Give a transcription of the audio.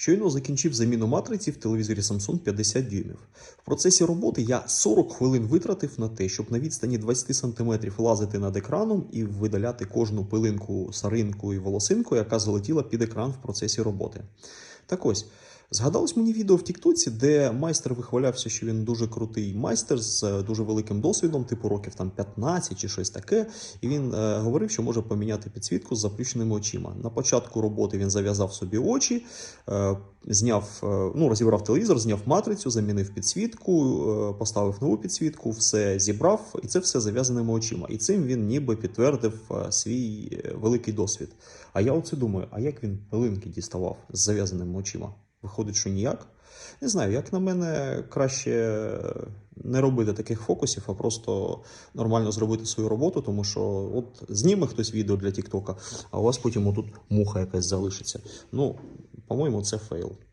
Щойно закінчив заміну матриці в телевізорі Samsung 50 дюймів. В процесі роботи я 40 хвилин витратив на те, щоб на відстані 20 см лазити над екраном і видаляти кожну пилинку, саринку і волосинку, яка залетіла під екран в процесі роботи. Так ось. Згадалось мені відео в Тіктоці, де майстер вихвалявся, що він дуже крутий майстер з е, дуже великим досвідом, типу років там 15 чи щось таке. І він е, говорив, що може поміняти підсвітку з заплющеними очима. На початку роботи він зав'язав собі очі, е, зняв, е, ну, розібрав телевізор, зняв матрицю, замінив підсвітку, е, поставив нову підсвітку, все зібрав, і це все зав'язаними очима. І цим він ніби підтвердив е, свій е, великий досвід. А я оце думаю: а як він пилинки діставав з зав'язаними очима? Виходить, що ніяк. Не знаю, як на мене, краще не робити таких фокусів, а просто нормально зробити свою роботу, тому що от зніме хтось відео для Тіктока, а у вас потім отут муха якась залишиться. Ну, по-моєму, це фейл.